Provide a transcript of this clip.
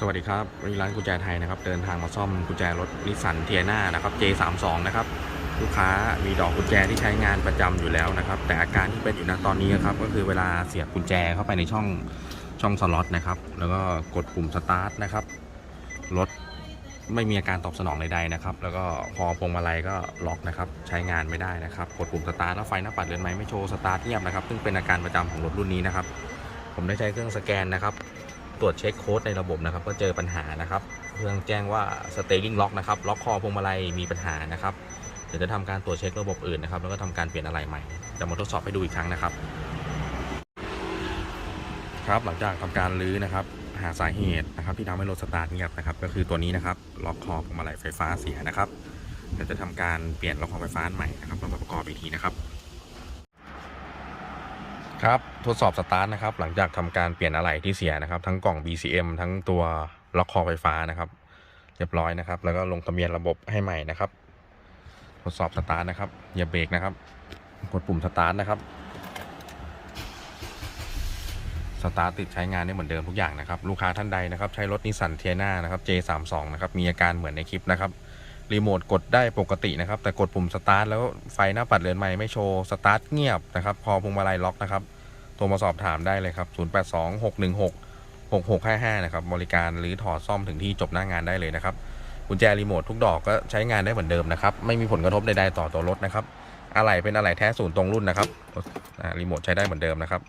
สวัสดีครับวันนี้ร้านกุญแจไทยนะครับ เดินทางมาซ่อมกุญแจรถนิสสันเทียนานะครับ J32 นะครับ ลูกค้ามีดอกกุญแจที่ใช้งานประจำอยู่แล้วนะครับ แต่อาการที่เป็นอยู่ณตอนนี้ครับ ก็คือเวลาเสียบกุญแจเข้าไปในช่องช่องสล็อตนะครับ แล้วก็กดปุ่มสตาร์ทนะครับ รถไม่มีอาการตอบสนองใดๆนะครับ แล้วก็พอพวงมาลัยก็ล็อกนะครับ ใช้งานไม่ได้นะครับ กดปุ่มสตาร์ทแล้วไฟหน้าปัดเรือนไม้ไม่โชว์สตาร์ทเงียบนะครับ ซึ่งเป็นอาการประจำของรถรุ่นนี้นะครับ ผมได้ใช้เครื่องสแกนนะครับ ตรวจเช็คโค้ดในระบบนะครับ ก็เจอปัญหานะครับ เครื่องแจ้งว่า Steering Lock นะครับ ล็อกคอพวงมาลัยมีปัญหานะครับ เดี๋ยวจะทำการตรวจเช็คระบบอื่นนะครับ แล้วก็ทำการเปลี่ยนอะไหล่ใหม่ จะมาทดสอบให้ดูอีกครั้งนะครับ ครับ หลังจากทำการรื้อนะครับ หาสาเหตุนะครับ ที่ทำให้รถสตาร์ทเงียบนะครับ ก็คือตัวนี้นะครับ ล็อกคอพวงมาลัยไฟฟ้าเสียนะครับ เดี๋ยวจะทำการเปลี่ยนล็อกคอไฟฟ้าใหม่นะครับมาประกอบอีกทีนะครับ ครับทดสอบสตาร์ทนะครับหลังจากทำการเปลี่ยนอะไหล่ที่เสียนะครับ ทั้งกล่อง BCM ทั้งตัวล็อกคอไฟฟ้านะครับ เรียบร้อยนะครับ แล้วก็ลงทะเบียนระบบให้ใหม่นะครับ ทดสอบสตาร์ทนะครับอย่าเบรกนะครับ กดปุ่มสตาร์ทนะครับสตาร์ทติดใช้งานได้เหมือนเดิมทุกอย่างนะครับ ลูกค้าท่านใดนะครับ ใช้รถนิสสันเทียนานะครับ J32 นะครับ มีอาการเหมือนในคลิปนะครับรีโมทกดได้ปกตินะครับ แต่กดปุ่มสตาร์ทแล้วไฟหน้าปัดเรือนไม้ไม่โชว์สตาร์ทเงียบนะครับ พอพวงมาลัยล็อกนะครับ โทรมาสอบถามได้เลยครับ 082616 6655 นะครับ บริการหรือถอดซ่อมถึงที่จบหน้างานได้เลยนะครับ กุญแจรีโมททุกดอกก็ใช้งานได้เหมือนเดิมนะครับ ไม่มีผลกระทบใดๆต่อตัวรถนะครับ อะไหล่เป็นอะไหล่แท้ศูนย์ตรงรุ่นนะครับรีโมทใช้ได้เหมือนเดิมนะครับ